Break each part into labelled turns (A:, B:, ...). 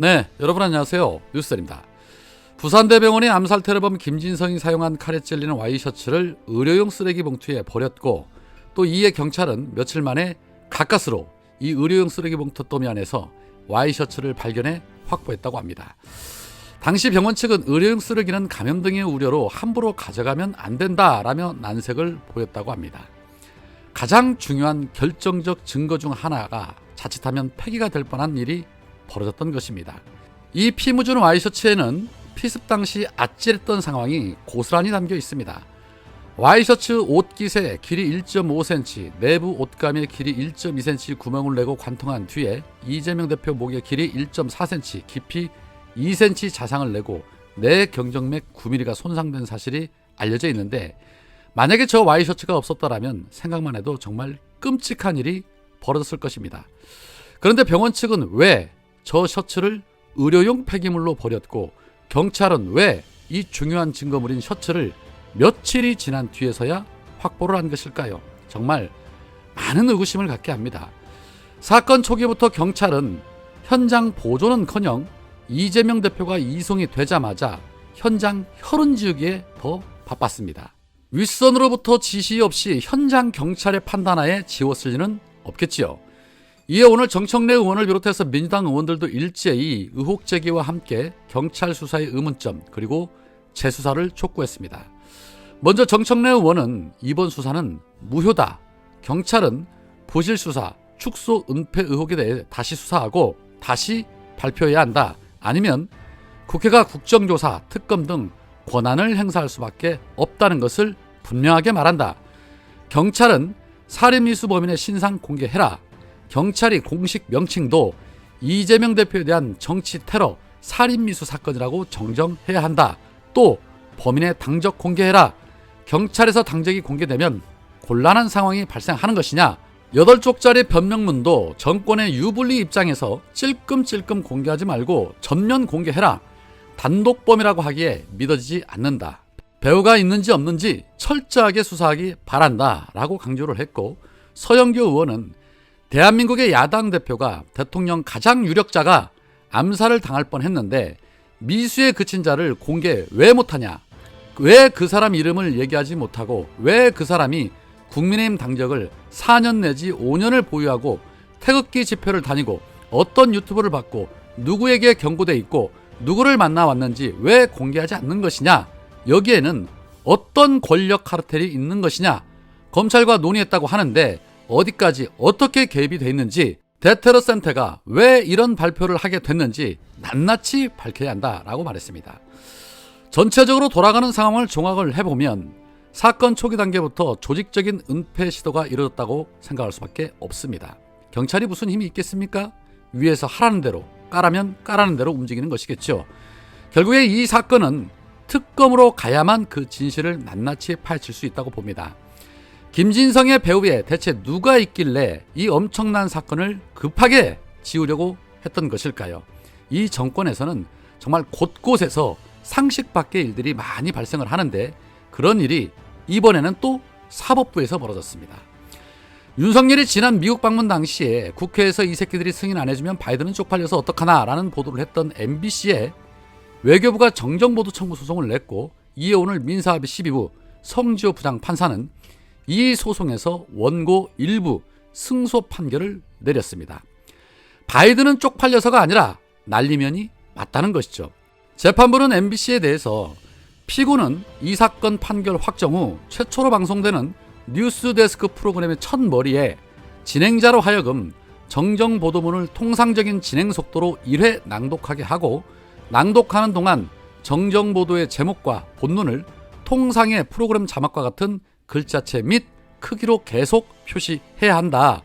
A: 네, 여러분 안녕하세요. 뉴스입니다. 부산대병원이 암살 테러범 김진성이 사용한 칼에 찔리는 와이셔츠를 의료용 쓰레기 봉투에 버렸고 또 이에 경찰은 며칠 만에 가까스로 이 의료용 쓰레기 봉투 더미 안에서 와이셔츠를 발견해 확보했다고 합니다. 당시 병원 측은 의료용 쓰레기는 감염 등의 우려로 함부로 가져가면 안 된다라며 난색을 보였다고 합니다. 가장 중요한 결정적 증거 중 하나가 자칫하면 폐기가 될 뻔한 일이 벌어졌던 것입니다. 이 피무준 와이셔츠에는 피습 당시 아찔했던 상황이 고스란히 담겨 있습니다. 와이셔츠 옷깃에 길이 1.5cm, 내부 옷감에 길이 1.2cm 구멍을 내고 관통한 뒤에 이재명 대표 목에 길이 1.4cm, 깊이 2cm 자상을 내고 내 경정맥 9mm가 손상된 사실이 알려져 있는데 만약에 저 와이셔츠가 없었다라면 생각만 해도 정말 끔찍한 일이 벌어졌을 것입니다. 그런데 병원 측은 왜 저 셔츠를 의료용 폐기물로 버렸고 경찰은 왜 이 중요한 증거물인 셔츠를 며칠이 지난 뒤에서야 확보를 한 것일까요? 정말 많은 의구심을 갖게 합니다. 사건 초기부터 경찰은 현장 보존은커녕 이재명 대표가 이송이 되자마자 현장 혈흔 지우기에 더 바빴습니다. 윗선으로부터 지시 없이 현장 경찰의 판단하에 지웠을 리는 없겠지요. 이에 오늘 정청래 의원을 비롯해서 민주당 의원들도 일제히 의혹 제기와 함께 경찰 수사의 의문점 그리고 재수사를 촉구했습니다. 먼저 정청래 의원은 이번 수사는 무효다. 경찰은 부실 수사, 축소 은폐 의혹에 대해 다시 수사하고 다시 발표해야 한다. 아니면 국회가 국정조사, 특검 등 권한을 행사할 수밖에 없다는 것을 분명하게 말한다. 경찰은 살인미수 범인의 신상 공개해라. 경찰이 공식 명칭도 이재명 대표에 대한 정치 테러 살인미수 사건이라고 정정해야 한다. 또 범인의 당적 공개해라. 경찰에서 당적이 공개되면 곤란한 상황이 발생하는 것이냐? 여덟 쪽짜리 변명문도 정권의 유불리 입장에서 찔끔찔끔 공개하지 말고 전면 공개해라. 단독범이라고 하기에 믿어지지 않는다. 배우가 있는지 없는지 철저하게 수사하기 바란다. 라고 강조를 했고 서영교 의원은 대한민국의 야당 대표가 대통령 가장 유력자가 암살을 당할 뻔 했는데 미수에 그친 자를 공개 왜 못하냐? 왜 그 사람 이름을 얘기하지 못하고 왜 그 사람이 국민의힘 당적을 4년 내지 5년을 보유하고 태극기 집회를 다니고 어떤 유튜브를 받고 누구에게 경고돼 있고 누구를 만나 왔는지 왜 공개하지 않는 것이냐? 여기에는 어떤 권력 카르텔이 있는 것이냐? 검찰과 논의했다고 하는데 어디까지 어떻게 개입이 돼 있는지 대테러 센터가 왜 이런 발표를 하게 됐는지 낱낱이 밝혀야 한다라고 말했습니다. 전체적으로 돌아가는 상황을 종합을 해보면 사건 초기 단계부터 조직적인 은폐 시도가 이루어졌다고 생각할 수밖에 없습니다. 경찰이 무슨 힘이 있겠습니까? 위에서 하라는 대로 까라면 까라는 대로 움직이는 것이겠죠. 결국에 이 사건은 특검으로 가야만 그 진실을 낱낱이 파헤칠 수 있다고 봅니다. 김진성의 배후에 대체 누가 있길래 이 엄청난 사건을 급하게 지우려고 했던 것일까요? 이 정권에서는 정말 곳곳에서 상식 밖의 일들이 많이 발생을 하는데 그런 일이 이번에는 또 사법부에서 벌어졌습니다. 윤석열이 지난 미국 방문 당시에 국회에서 이 새끼들이 승인 안 해주면 바이든은 쪽팔려서 어떡하나라는 보도를 했던 MBC에 외교부가 정정보도 청구 소송을 냈고 이에 오늘 민사합의 12부 성지호 부장 판사는 이 소송에서 원고 일부 승소 판결을 내렸습니다. 바이든은 쪽팔려서가 아니라 날리면이 맞다는 것이죠. 재판부는 MBC에 대해서 피고는 이 사건 판결 확정 후 최초로 방송되는 뉴스데스크 프로그램의 첫 머리에 진행자로 하여금 정정 보도문을 통상적인 진행 속도로 1회 낭독하게 하고 낭독하는 동안 정정 보도의 제목과 본문을 통상의 프로그램 자막과 같은 글자체 및 크기로 계속 표시해야 한다.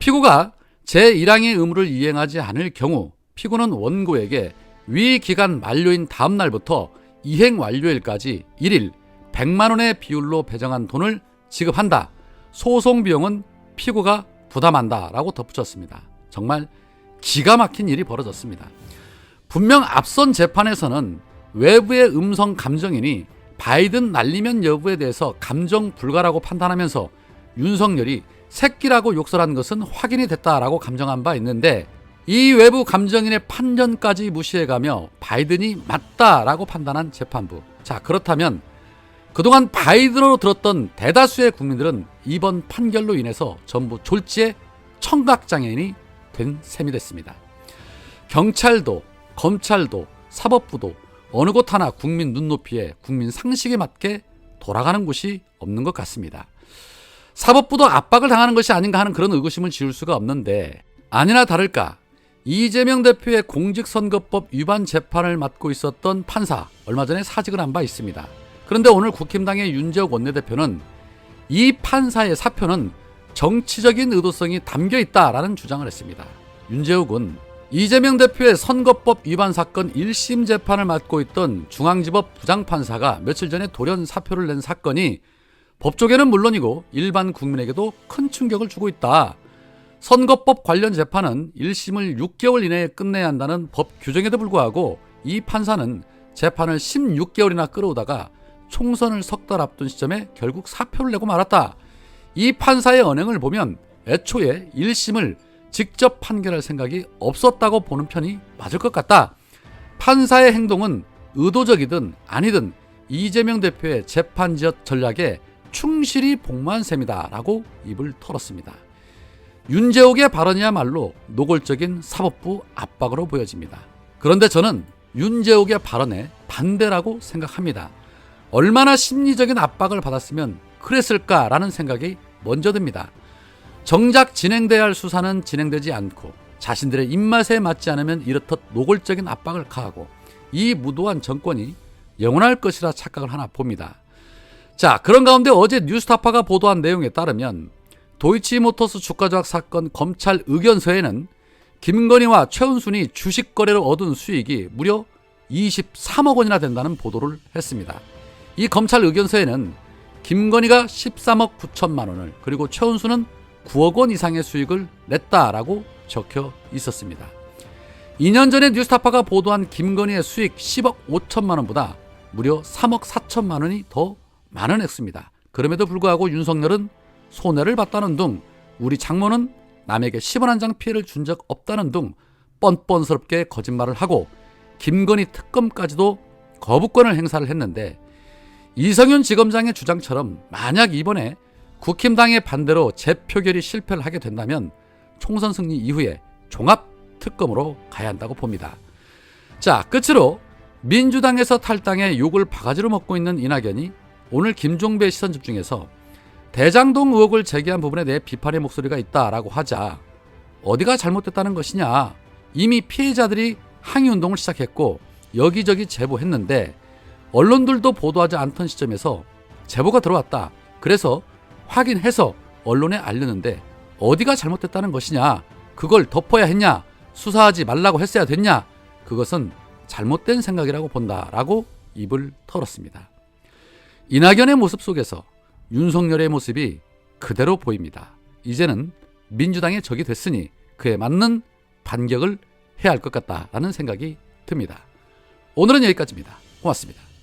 A: 피고가 제1항의 의무를 이행하지 않을 경우 피고는 원고에게 위 기간 만료인 다음 날부터 이행 완료일까지 1일 100만 원의 비율로 배정한 돈을 지급한다. 소송 비용은 피고가 부담한다라고 덧붙였습니다. 정말 기가 막힌 일이 벌어졌습니다. 분명 앞선 재판에서는 외부의 음성 감정인이 바이든 날리면 여부에 대해서 감정 불가라고 판단하면서 윤석열이 새끼라고 욕설한 것은 확인이 됐다라고 감정한 바 있는데 이 외부 감정인의 판전까지 무시해가며 바이든이 맞다라고 판단한 재판부. 자, 그렇다면 그동안 바이든으로 들었던 대다수의 국민들은 이번 판결로 인해서 전부 졸지에 청각장애인이 된 셈이 됐습니다. 경찰도, 검찰도, 사법부도 어느 곳 하나 국민 눈높이에 국민 상식에 맞게 돌아가는 곳이 없는 것 같습니다. 사법부도 압박을 당하는 것이 아닌가 하는 그런 의구심을 지울 수가 없는데 아니나 다를까 이재명 대표의 공직선거법 위반 재판을 맡고 있었던 판사 얼마 전에 사직을 한 바 있습니다. 그런데 오늘 국힘당의 윤재욱 원내대표는 이 판사의 사표는 정치적인 의도성이 담겨 있다라는 주장을 했습니다. 윤재욱은 이재명 대표의 선거법 위반 사건 1심 재판을 맡고 있던 중앙지법 부장판사가 며칠 전에 돌연 사표를 낸 사건이 법조계는 물론이고 일반 국민에게도 큰 충격을 주고 있다. 선거법 관련 재판은 1심을 6개월 이내에 끝내야 한다는 법 규정에도 불구하고 이 판사는 재판을 16개월이나 끌어오다가 총선을 석 달 앞둔 시점에 결국 사표를 내고 말았다. 이 판사의 언행을 보면 애초에 1심을 직접 판결할 생각이 없었다고 보는 편이 맞을 것 같다. 판사의 행동은 의도적이든 아니든 이재명 대표의 재판 지역 전략에 충실히 복무한 셈이다. 라고 입을 털었습니다. 윤재옥의 발언이야말로 노골적인 사법부 압박으로 보여집니다. 그런데 저는 윤재옥의 발언에 반대라고 생각합니다. 얼마나 심리적인 압박을 받았으면 그랬을까라는 생각이 먼저 듭니다. 정작 진행돼야 할 수사는 진행되지 않고 자신들의 입맛에 맞지 않으면 이렇듯 노골적인 압박을 가하고 이 무도한 정권이 영원할 것이라 착각을 하나 봅니다. 자, 그런 가운데 어제 뉴스타파가 보도한 내용에 따르면 도이치모터스 주가 조작 사건 검찰 의견서에는 김건희와 최은순이 주식 거래로 얻은 수익이 무려 23억 원이나 된다는 보도를 했습니다. 이 검찰 의견서에는 김건희가 13억 9천만 원을 그리고 최은수는 9억 원 이상의 수익을 냈다라고 적혀 있었습니다. 2년 전에 뉴스타파가 보도한 김건희의 수익 10억 5천만 원보다 무려 3억 4천만 원이 더 많은 액수입니다. 그럼에도 불구하고 윤석열은 손해를 봤다는 등 우리 장모는 남에게 10원 한 장 피해를 준 적 없다는 등 뻔뻔스럽게 거짓말을 하고 김건희 특검까지도 거부권을 행사를 했는데 이성윤 지검장의 주장처럼 만약 이번에 국힘당의 반대로 재표결이 실패를 하게 된다면 총선 승리 이후에 종합 특검으로 가야 한다고 봅니다. 자, 끝으로 민주당에서 탈당해 욕을 바가지로 먹고 있는 이낙연이 오늘 김종배 시선 집중에서 대장동 의혹을 제기한 부분에 대해 비판의 목소리가 있다라고 하자 어디가 잘못됐다는 것이냐 이미 피해자들이 항의 운동을 시작했고 여기저기 제보했는데 언론들도 보도하지 않던 시점에서 제보가 들어왔다. 그래서 확인해서 언론에 알렸는데 어디가 잘못됐다는 것이냐? 그걸 덮어야 했냐? 수사하지 말라고 했어야 됐냐? 그것은 잘못된 생각이라고 본다라고 입을 털었습니다. 이낙연의 모습 속에서 윤석열의 모습이 그대로 보입니다. 이제는 민주당의 적이 됐으니 그에 맞는 반격을 해야 할 것 같다라는 생각이 듭니다. 오늘은 여기까지입니다. 고맙습니다.